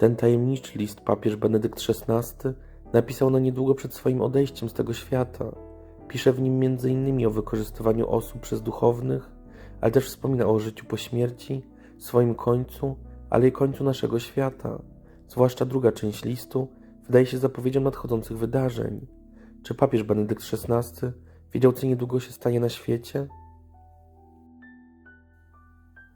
Ten tajemniczy list papież Benedykt XVI napisał na niedługo przed swoim odejściem z tego świata. Pisze w nim m.in. o wykorzystywaniu osób przez duchownych, ale też wspomina o życiu po śmierci, swoim końcu, ale i końcu naszego świata. Zwłaszcza druga część listu wydaje się zapowiedzią nadchodzących wydarzeń. Czy papież Benedykt XVI wiedział, co niedługo się stanie na świecie?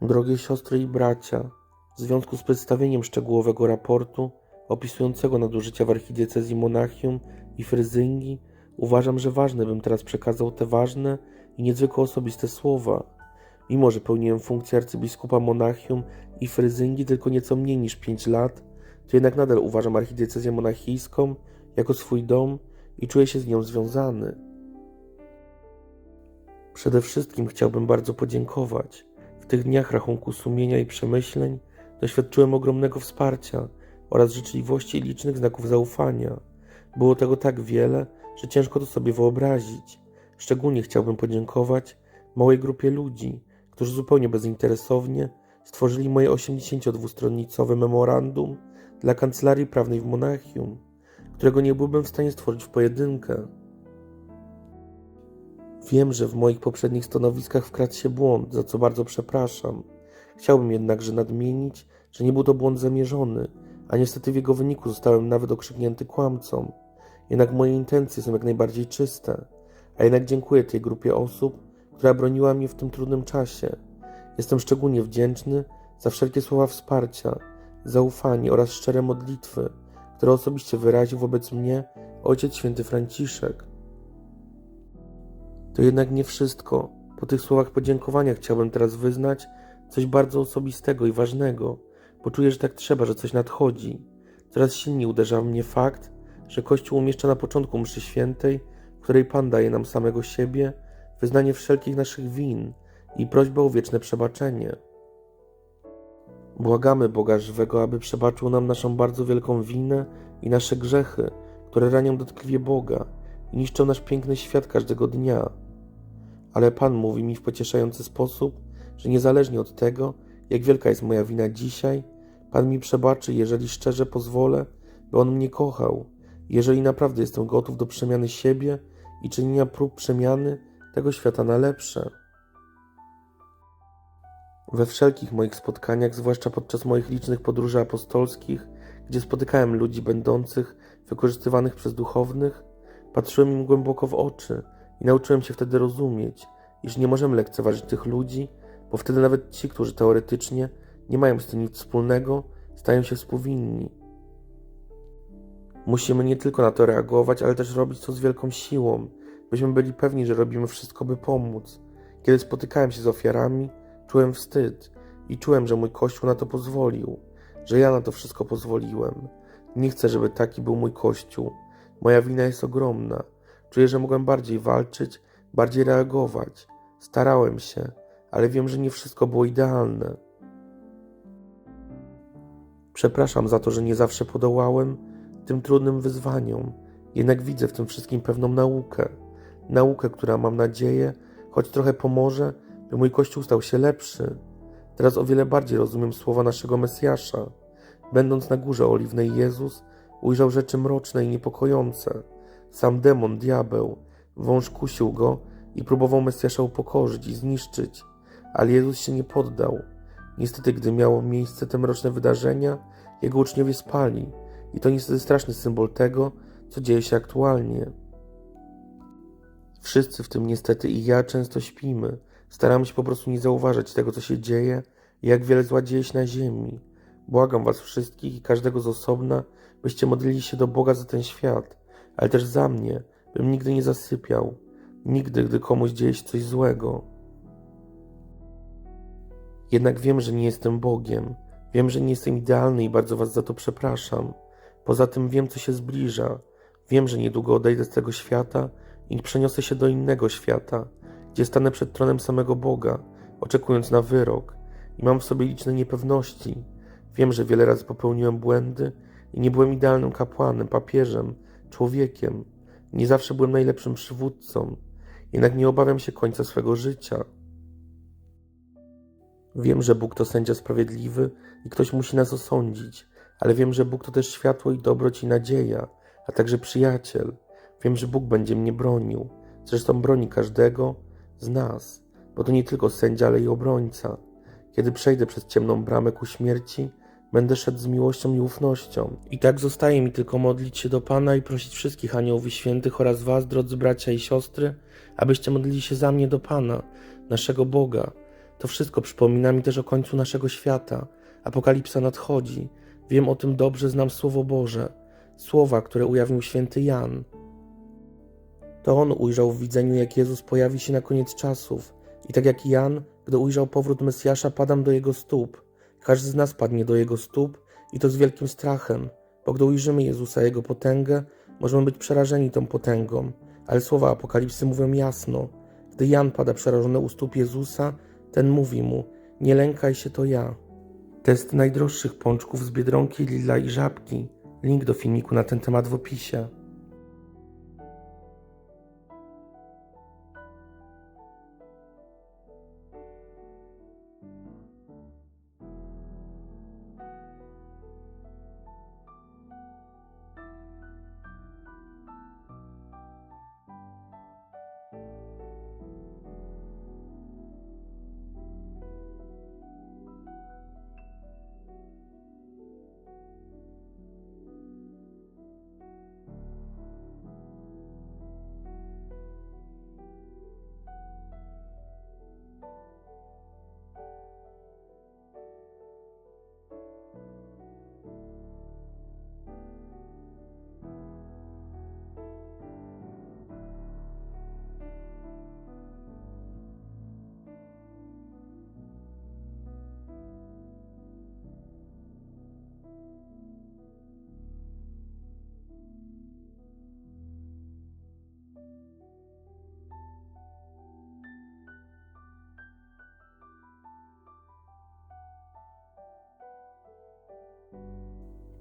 Drogie siostry i bracia, w związku z przedstawieniem szczegółowego raportu opisującego nadużycia w archidiecezji Monachium i Fryzyngi, uważam, że ważne bym teraz przekazał te ważne i niezwykle osobiste słowa. Mimo, że pełniłem funkcję arcybiskupa Monachium i Fryzyngi tylko nieco mniej niż 5 lat, to jednak nadal uważam archidiecezję monachijską jako swój dom i czuję się z nią związany. Przede wszystkim chciałbym bardzo podziękować. W tych dniach rachunku sumienia i przemyśleń doświadczyłem ogromnego wsparcia oraz życzliwości i licznych znaków zaufania. Było tego tak wiele, że ciężko to sobie wyobrazić. Szczególnie chciałbym podziękować małej grupie ludzi, którzy zupełnie bezinteresownie stworzyli moje 82-stronnicowe memorandum dla kancelarii prawnej w Monachium, którego nie byłbym w stanie stworzyć w pojedynkę. Wiem, że w moich poprzednich stanowiskach wkradł się błąd, za co bardzo przepraszam. Chciałbym jednakże nadmienić, że nie był to błąd zamierzony, a niestety w jego wyniku zostałem nawet okrzyknięty kłamcą. Jednak moje intencje są jak najbardziej czyste, a jednak dziękuję tej grupie osób, która broniła mnie w tym trudnym czasie. Jestem szczególnie wdzięczny za wszelkie słowa wsparcia, zaufanie oraz szczere modlitwy, które osobiście wyraził wobec mnie Ojciec Święty Franciszek. To jednak nie wszystko. Po tych słowach podziękowania chciałbym teraz wyznać coś bardzo osobistego i ważnego. Poczuję, że tak trzeba, że coś nadchodzi. Coraz silniej uderza mnie fakt, że Kościół umieszcza na początku mszy świętej, w której Pan daje nam samego siebie, wyznanie wszelkich naszych win i prośbę o wieczne przebaczenie. Błagamy Boga żywego, aby przebaczył nam naszą bardzo wielką winę i nasze grzechy, które ranią dotkliwie Boga i niszczą nasz piękny świat każdego dnia. Ale Pan mówi mi w pocieszający sposób, że niezależnie od tego, jak wielka jest moja wina dzisiaj, Pan mi przebaczy, jeżeli szczerze pozwolę, by On mnie kochał, jeżeli naprawdę jestem gotów do przemiany siebie i czynienia prób przemiany tego świata na lepsze. We wszelkich moich spotkaniach, zwłaszcza podczas moich licznych podróży apostolskich, gdzie spotykałem ludzi będących wykorzystywanych przez duchownych, patrzyłem im głęboko w oczy i nauczyłem się wtedy rozumieć, iż nie możemy lekceważyć tych ludzi, bo wtedy nawet ci, którzy teoretycznie nie mają z tym nic wspólnego, stają się współwinni. Musimy nie tylko na to reagować, ale też robić to z wielką siłą, byśmy byli pewni, że robimy wszystko, by pomóc. Kiedy spotykałem się z ofiarami, czułem wstyd i czułem, że mój Kościół na to pozwolił, że ja na to wszystko pozwoliłem. Nie chcę, żeby taki był mój Kościół. Moja wina jest ogromna. Czuję, że mogłem bardziej walczyć, bardziej reagować. Starałem się, ale wiem, że nie wszystko było idealne. Przepraszam za to, że nie zawsze podołałem tym trudnym wyzwaniom, jednak widzę w tym wszystkim pewną naukę. Naukę, która mam nadzieję, choć trochę pomoże, by mój Kościół stał się lepszy. Teraz o wiele bardziej rozumiem słowa naszego Mesjasza. Będąc na górze oliwnej, Jezus ujrzał rzeczy mroczne i niepokojące. Sam demon, diabeł, wąż kusił go i próbował Mesjasza upokorzyć i zniszczyć, ale Jezus się nie poddał. Niestety, gdy miało miejsce te mroczne wydarzenia, jego uczniowie spali i to niestety straszny symbol tego, co dzieje się aktualnie. Wszyscy, w tym niestety i ja, często śpimy. Staramy się po prostu nie zauważać tego, co się dzieje i jak wiele zła dzieje się na ziemi. Błagam Was wszystkich i każdego z osobna, byście modlili się do Boga za ten świat, ale też za mnie, bym nigdy nie zasypiał, nigdy, gdy komuś dzieje się coś złego. Jednak wiem, że nie jestem Bogiem, wiem, że nie jestem idealny i bardzo Was za to przepraszam. Poza tym wiem, co się zbliża. Wiem, że niedługo odejdę z tego świata i przeniosę się do innego świata, gdzie stanę przed tronem samego Boga, oczekując na wyrok i mam w sobie liczne niepewności. Wiem, że wiele razy popełniłem błędy i nie byłem idealnym kapłanem, papieżem, człowiekiem. Nie zawsze byłem najlepszym przywódcą, jednak nie obawiam się końca swego życia. Wiem, że Bóg to sędzia sprawiedliwy i ktoś musi nas osądzić, ale wiem, że Bóg to też światło i dobroć i nadzieja, a także przyjaciel. Wiem, że Bóg będzie mnie bronił. Zresztą broni każdego z nas, bo to nie tylko sędzia, ale i obrońca. Kiedy przejdę przez ciemną bramę ku śmierci, będę szedł z miłością i ufnością. I tak zostaje mi tylko modlić się do Pana i prosić wszystkich aniołów i świętych oraz Was, drodzy bracia i siostry, abyście modlili się za mnie do Pana, naszego Boga. To wszystko przypomina mi też o końcu naszego świata. Apokalipsa nadchodzi. Wiem o tym dobrze, znam Słowo Boże. Słowa, które ujawnił święty Jan. To on ujrzał w widzeniu, jak Jezus pojawi się na koniec czasów. I tak jak Jan, gdy ujrzał powrót Mesjasza, padam do jego stóp. Każdy z nas padnie do jego stóp i to z wielkim strachem, bo gdy ujrzymy Jezusa, jego potęgę, możemy być przerażeni tą potęgą. Ale słowa Apokalipsy mówią jasno. Gdy Jan pada przerażony u stóp Jezusa, ten mówi mu: Nie lękaj się, to ja. Test najdroższych pączków z biedronki, lila i żabki. Link do filmiku na ten temat w opisie.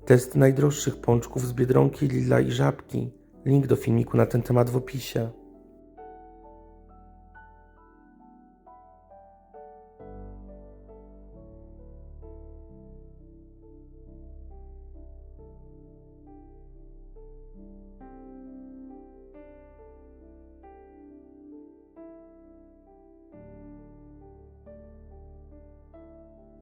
Test najdroższych pączków z biedronki, lila i żabki. Link do filmiku na ten temat w opisie.